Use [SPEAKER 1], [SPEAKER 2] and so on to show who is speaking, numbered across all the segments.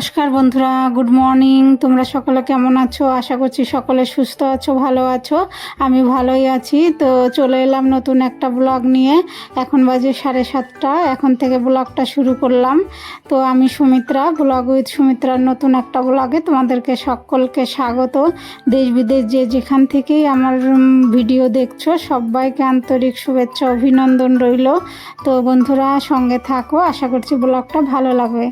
[SPEAKER 1] নমস্কার বন্ধুরা, good morning. তোমরা সকলে কেমন আছো? আশা করছি সকলে সুস্থ আছো, ভালো আছো। আমি ভালোই আছি। তো চলে এলাম নতুন একটা ব্লগ নিয়ে। এখন বাজে সাড়ে সাতটা। এখন থেকে ব্লগটা শুরু করলাম। তো আমি সুমিত্রা, ব্লগ উইথ সুমিত্রার নতুন একটা ব্লগে তোমাদেরকে সকলকে স্বাগত। দেশ বিদেশ যে যেখান থেকেই আমার ভিডিও দেখছ, সবাইকে আন্তরিক শুভেচ্ছা, অভিনন্দন রইল। তো বন্ধুরা, সঙ্গে থাকো। আশা করছি ব্লগটা ভালো লাগবে।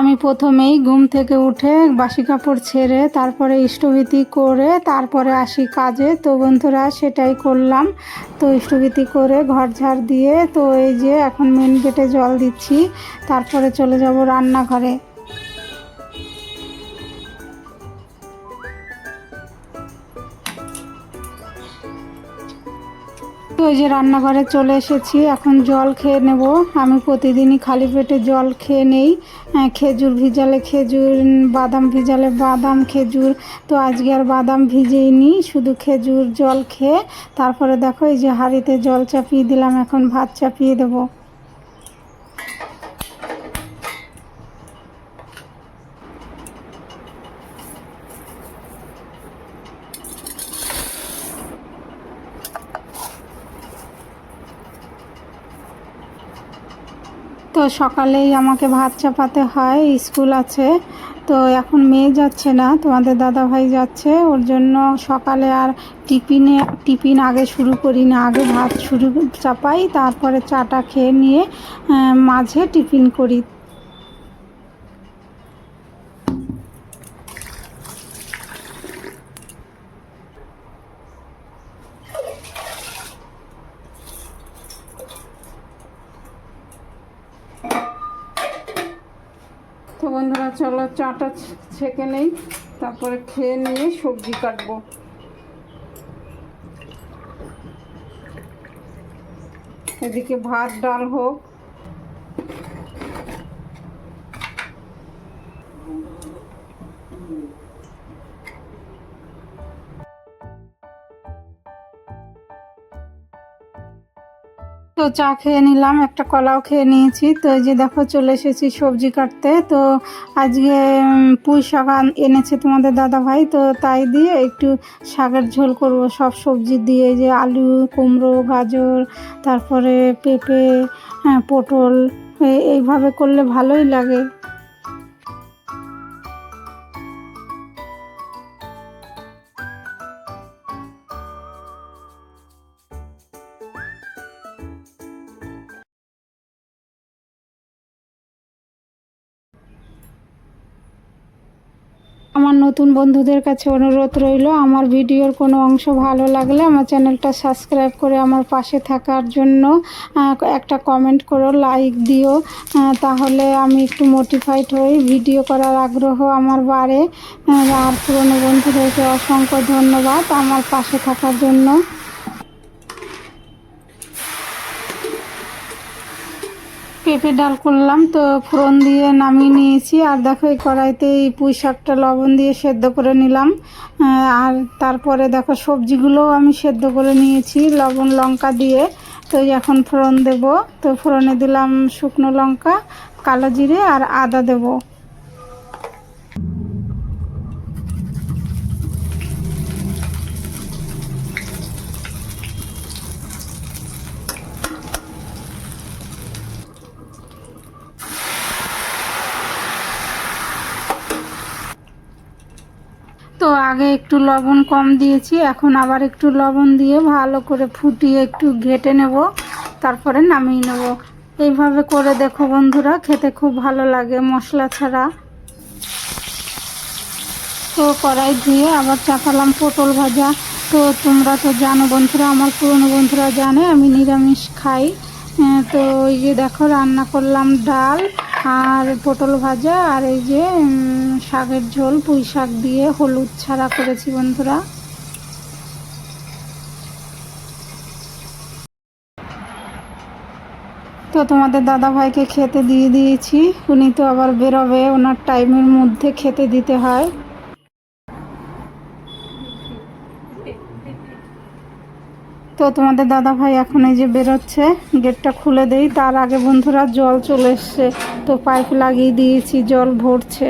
[SPEAKER 1] আমি প্রথমেই ঘুম থেকে উঠে বাসি কাপড় ছেড়ে, তারপরে ইষ্টভীতি করে, তারপরে আসি কাজে। তো বন্ধুরা, সেটাই করলাম। তো ইষ্টভীতি করে ঘর ঝাড় দিয়ে, তো এই যে এখন মেন গেটে জল দিচ্ছি, তারপরে চলে যাব রান্নাঘরে। তো এই যে রান্নাঘরে চলে এসেছি, এখন জল খেয়ে নেব। আমি প্রতিদিনই খালি পেটে জল খেয়ে নেই। খেজুর ভিজালে খেজুর, বাদাম ভিজালে বাদাম, খেজুর। তো আজকে আর বাদাম ভিজেই ভিজেইনি, শুধু খেজুর জল খেয়ে। তারপরে দেখো এই যে হাঁড়িতে জল চাপিয়ে দিলাম, এখন ভাত চাপিয়ে দেবো। তো সকালেই আমাকে ভাত চাপাতে হয়, স্কুল আছে। তো এখন মেয়ে যাচ্ছে না, তোমাদের দাদা ভাই যাচ্ছে। ওর জন্য সকালে আর টিফিনে, টিফিন আগে শুরু করি না, আগে ভাত শুরু চাপাই, তারপরে চাটা খেয়ে নিয়ে মাঝে টিফিন করি। তো বন্ধুরা, চলো চাটা ছেঁকে নেই, তারপরে খেয়ে নিয়ে সবজি কাটবো। এদিকে ভাত, ডাল হোক তো চা খেয়ে নিলাম একটা কলাও খেয়ে নিয়েছি। তো এই যে দেখো চলে এসেছি সবজি কাটতে। তো আজকে পুঁই শাক এনেছে তোমাদের দাদা ভাই। তো তাই দিয়ে একটু শাকের ঝোল করব। সব সবজি দিয়ে যে আলু কুমড়ো গাজর তারপরে পেঁপে হ্যাঁ, পটল এইভাবে করলে ভালোই লাগে। নতুন বন্ধুদের কাছে অনুরোধ রইল, আমার ভিডিওর কোনো অংশ ভালো লাগলে আমার চ্যানেলটা সাবস্ক্রাইব করে আমার পাশে থাকার জন্য একটা কমেন্ট করো, লাইক দিও তাহলে আমি একটু মোটিফাইড হই, ভিডিও করার আগ্রহ আমার বাড়ে। আর পুরনো বন্ধুদেরকে অসংখ্য ধন্যবাদ আমার পাশে থাকার জন্য। পেঁপে ডাল করলাম, তো ফোড়ন দিয়ে নামিয়ে নিয়েছি। আর দেখো, এই কড়াইতে এই পুঁই শাকটা লবণ দিয়ে সেদ্ধ করে নিলাম। আর তারপরে দেখো, সবজিগুলোও আমি সেদ্ধ করে নিয়েছি লবণ, লঙ্কা দিয়ে। তো এখন ফোড়ন দেব। তো ফোড়নে দিলাম শুকনো লঙ্কা, কালো জিরে আর আদা দেবো তো আগে একটু লবণ কম দিয়েছি, এখন আবার একটু লবণ দিয়ে ভালো করে ফুটিয়ে একটু ঘেটে নেব, তারপরে নামিয়ে নেব। এইভাবে করে দেখো বন্ধুরা, খেতে খুব ভালো লাগে মশলা ছাড়া। তো কড়াই ধুয়ে আবার চাপালাম পটল ভাজা। তো তোমরা তো জানো বন্ধুরা, আমার পুরনো বন্ধুরা জানে আমি নিরামিষ খাই। তো ওই যে দেখো রান্না করলাম ডাল আর পটল ভাজা আর এই যে শাকের ঝোল, পুঁই শাক দিয়ে হলুদ ছাড়া করেছি বন্ধুরা। তো তোমাদের দাদা ভাইকে খেতে দিয়ে দিয়েছি। উনি তো আবার বেরোবে, ওনার টাইমের মধ্যে খেতে দিতে হয়। তো তোমাদের দাদা ভাই এখন এই যে বেরোচ্ছে, গেটটা খুলে দেই। তার আগে বন্ধুরা জল চলে এসছে। তো পাইপ লাগিয়ে দিয়েছি, জল ভরছে।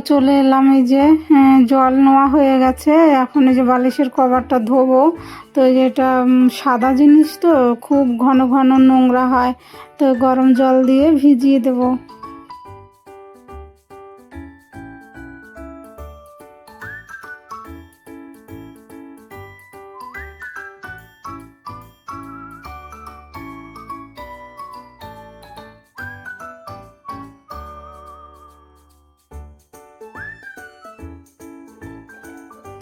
[SPEAKER 1] চলে এলাম এই যে হ্যাঁ, জল নেওয়া হয়ে গেছে। এখন এই যে বালিশের কভারটা ধোবো। তো এটা সাদা জিনিস তো খুব ঘন ঘন নোংরা হয়। তো গরম জল দিয়ে ভিজিয়ে দেবো।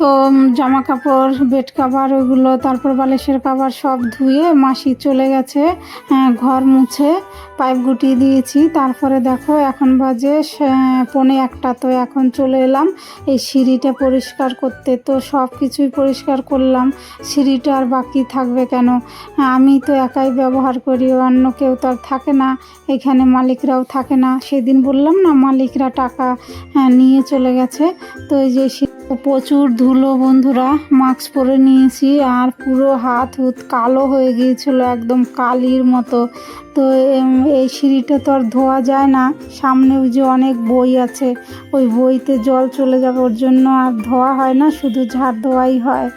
[SPEAKER 1] তো জামা কাপড় বেড কাভার ওইগুলো তারপর বালিশের কাভার সব ধুয়ে মাসি চলে গেছে হ্যাঁ, ঘর মুছে পাইপ গুটিয়ে দিয়েছি। তারপরে দেখো এখন বাজে পনে একটা। তো এখন চলে এলাম। এই সিঁড়িটা পরিষ্কার করতে তো সব কিছুই পরিষ্কার করলাম। সিঁড়িটা আর বাকি থাকবে কেন? হ্যাঁ, আমি তো একাই ব্যবহার করি অন্য কেউ তো আর থাকে না। এখানে মালিকরাও থাকে না। সেদিন বললাম না মালিকরা টাকা হ্যাঁ, নিয়ে চলে গেছে। তো এই যে প্রচুর ধুলো বন্ধুরা। মাস্ক পরে নিয়েছি আর পুরো হাত হুত কালো হয়ে গিয়েছিল, একদম কালির মতো। তো এই সিঁড়িটা তো আর ধোয়া যায় না। সামনে ওই যে অনেক বই আছে, ওই বইতে জল চলে যাবে, ওর জন্য আর ধোয়া হয় না, শুধু ঝাড় ধোয়াই হয়।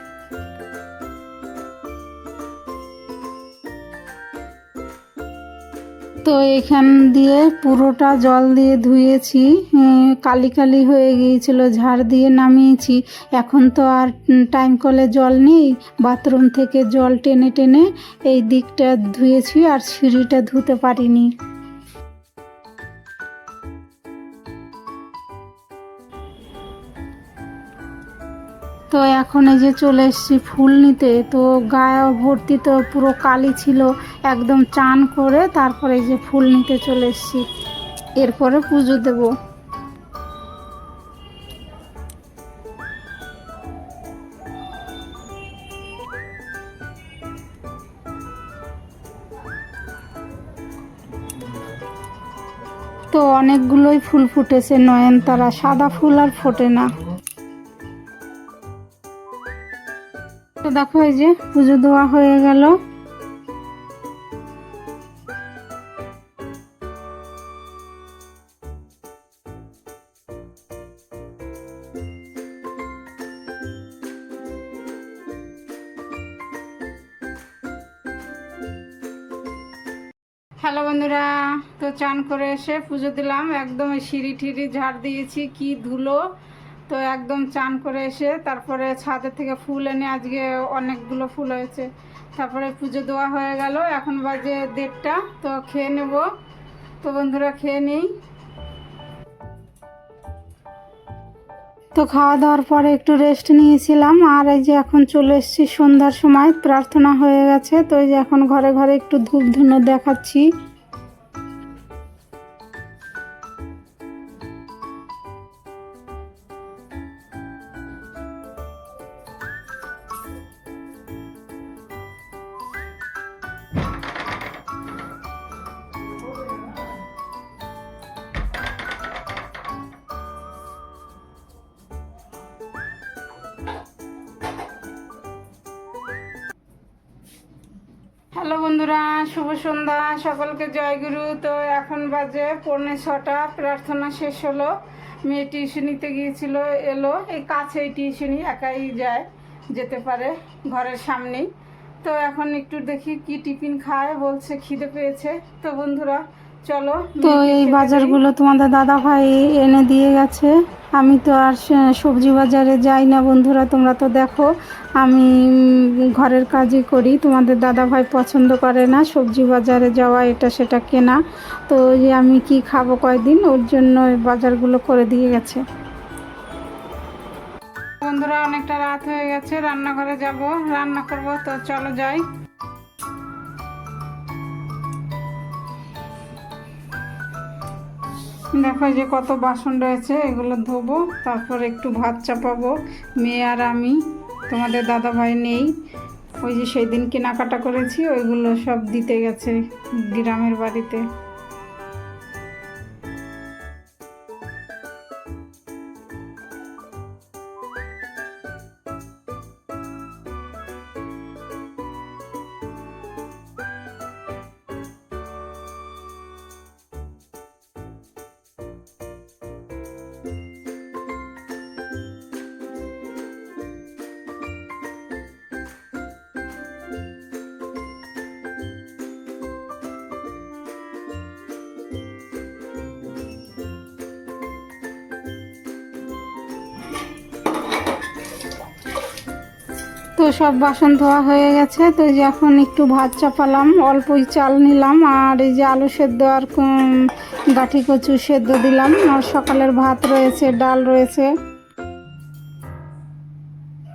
[SPEAKER 1] তো এখান দিয়ে পুরোটা জল দিয়ে ধুয়েছি কালি কালি হয়ে গিয়েছিল, ঝাড় দিয়ে নামিয়েছি। এখন তো আর টাইম কলে জল নেই বাথরুম থেকে জল টেনে টেনে এই দিকটা ধুয়েছি আর সিঁড়িটা ধুতে পারিনি। তো এখন এই যে চলে এসেছি ফুল নিতে, তো গায়ে ভর্তি তো পুরো কালি ছিল, একদম চান করে তারপরে এই যে ফুল নিতে চলে এসেছি। এরপরে পুজো দেবো। তো অনেকগুলোই ফুল ফুটেছে নয়নতারা, সাদা ফুল আর ফোটে না। তো দেখো এই যে পুজো দেওয়া হয়ে গেল। হ্যালো বন্ধুরা, তো চান করে এসে পুজো দিলাম। একদম সিঁড়ি ঠিড়ি ঝাড় দিয়েছি, কি ধুলো। তো একদম চান করে এসে তারপরে ছাদের থেকে ফুল এনে আজকে অনেকগুলো ফুল হয়েছে। তারপরে পুজো দেওয়া হয়ে গেল, এখন বাজে দেড়টা, তো খেয়ে নেব। তো বন্ধুরা, খেয়ে নিই। তো খাওয়া দাওয়ার পরে একটু রেস্ট নিয়েছিলাম, আর এই যে এখন চলে এসেছি সন্ধ্যার সময়, প্রার্থনা হয়ে গেছে। তো এই যে এখন ঘরে ঘরে একটু ধূপ ধুনো দেখাচ্ছি। হ্যালো বন্ধুরা, শুভ সন্ধ্যা, সকলকে জয়গুরু তো এখন বাজে পৌনে ছটা, প্রার্থনা শেষ হলো। মেয়ে টিউশনিতে গিয়েছিল, এলো। এই কাছেই টিউশনি একাই যায়, যেতে পারে ঘরের সামনেই। তো এখন একটু দেখি কি টিফিন খায়, বলছে খিদে পেয়েছে। তো বন্ধুরা চলো তো এই বাজারগুলো তোমাদের দাদা ভাই এনে দিয়ে গেছে। আমি তো আর সবজি বাজারে যাই না বন্ধুরা তোমরা তো দেখো। আমি ঘরের কাজই করি। তোমাদের দাদা ভাই পছন্দ করে না সবজি বাজারে যাওয়া এটা সেটা কেনা। তো যে আমি কি খাব কয়দিন ওর জন্য বাজারগুলো করে দিয়ে গেছে। বন্ধুরা অনেকটা রাত হয়ে গেছে রান্নাঘরে যাব। রান্না করব তো চলো যাই। দেখো যে কত বাসন রয়েছে, এগুলো ধোবো, তারপর একটু ভাত চাপাবো। মেয়ে আর আমি, তোমাদের দাদা ভাই নেই। ওই যে সেই দিন কেনাকাটা করেছি, ওইগুলো সব দিতে গেছে গ্রামের বাড়িতে। তো সব বাসন ধোয়া হয়ে গেছে তো এই যে এখন একটু ভাত চাপালাম অল্পই চাল নিলাম আর এই যে আলু সেদ্ধ আর গাঠি কচু সেদ্ধ দিলাম আর সকালের ভাত রয়েছে ডাল রয়েছে।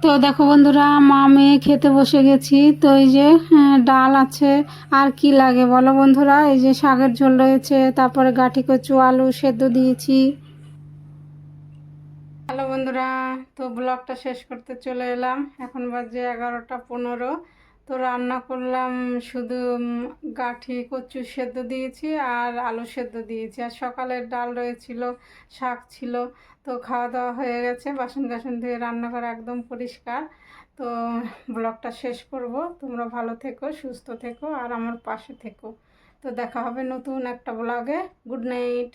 [SPEAKER 1] তো দেখো বন্ধুরা মা মেয়ে খেতে বসে গেছি তো এই যে হ্যাঁ, ডাল আছে আর কি লাগে বলো বন্ধুরা এই যে শাকের ঝোল রয়েছে তারপরে গাঠি কচু আলু সেদ্ধ দিয়েছি। বন্ধুরা, তো ব্লগটা শেষ করতে চলে এলাম। এখন বাজে এগারোটা পনেরো। তো রান্না করলাম শুধু গাঠি, কচু সেদ্ধ দিয়েছি আর আলু সেদ্ধ দিয়েছি। আর সকালের ডাল রয়েছিল, শাক ছিল, তো খাওয়া দাওয়া হয়ে গেছে। বাসন টাসন ধুয়ে রান্নাঘর একদম পরিষ্কার। তো ব্লগটা শেষ করব। তোমরা ভালো থেকো, সুস্থ থেকো আর আমার পাশে থেকো। তো দেখা হবে নতুন একটা ব্লগে গুড নাইট।